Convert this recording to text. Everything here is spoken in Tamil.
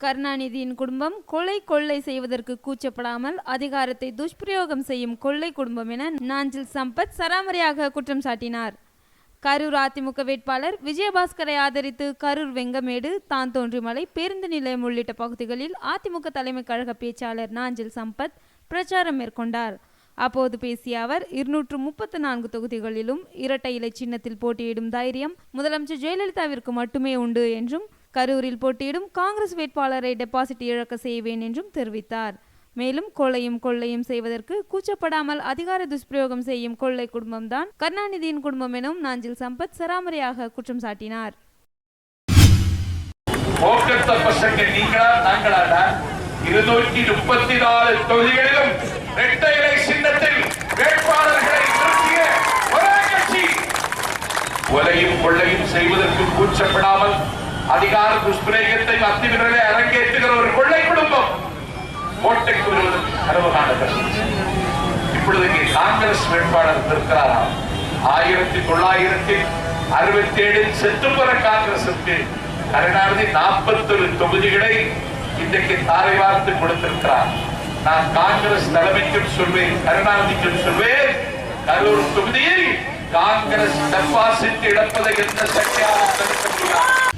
கருணாநிதியின் குடும்பம் கொலை கொள்ளை செய்வதற்கு கூச்சப்படாமல் அதிகாரத்தை துஷ்பிரயோகம் செய்யும் கொள்ளை குடும்பம் என நாஞ்சில் சம்பத் சராமரியாக குற்றம் சாட்டினார். கரூர் அதிமுக வேட்பாளர் விஜயபாஸ்கரை ஆதரித்து கரூர் வெங்கமேடு தான் தோன்றிமலை பேருந்து நிலையம் உள்ளிட்ட பகுதிகளில் அதிமுக தலைமை கழக பேச்சாளர் நாஞ்சில் சம்பத் பிரச்சாரம் மேற்கொண்டார். அப்போது பேசிய அவர் இருநூற்று முப்பத்து நான்கு தொகுதிகளிலும் இரட்டை இலை சின்னத்தில் போட்டியிடும் தைரியம் முதலமைச்சர் ஜெயலலிதாவிற்கு மட்டுமே உண்டு என்றும் கரூரில் போட்டியிடும் காங்கிரஸ் வேட்பாளரை டெபாசிட் இழக்க செய்வேன் என்றும் தெரிவித்தார். மேலும் கொள்ளையும் கொள்ளையும் செய்வதற்கு கூச்சப்படாமல் அதிகார துஷ்பிரயோகம் செய்யும் கொள்ளை குடும்பம்தான் கருணாநிதியின் குடும்பம் எனும் நாஞ்சில் சம்பத் சராமரியாக குற்றம் சாட்டினார். இருநூற்றி முப்பத்தி நாலு தொகுதிகளிலும் இரட்டை இலை சின்னத்தில் வேட்பாளர்களை நிறுத்திய ஒரே கட்சி. கொலையும் கொள்ளையும் செய்வதற்கு கூச்சப்படாமல் அதிகார துஷ்பிரயோகத்தை அத்துவிரலை அரங்கேற்றுகிற ஒரு கொள்ளை குடும்பம் கோட்டைக்கு வருவது கனவு காணுகிறது இப்பொழுது இங்கே காங்கிரஸ் வேட்பாளர் இருக்கிறாராம் ஆயிரத்தி தொள்ளாயிரத்தி அறுபத்தி ஏழில் செத்துப்புற காங்கிரசுக்கு கருணாநிதி நாற்பத்தொரு தொகுதிகளை இன்றைக்கு தாரை வார்த்து கொடுத்திருக்கிறார். நான் காங்கிரஸ் தலைமைக்கும் சொல்வேன் கருணாநிதிக்கும் சொல்வேன். கரூர் தொகுதியில் காங்கிரஸ் டெபாசிட் இழப்பதை எந்த சக்தியாக தடுக்க முடியாது.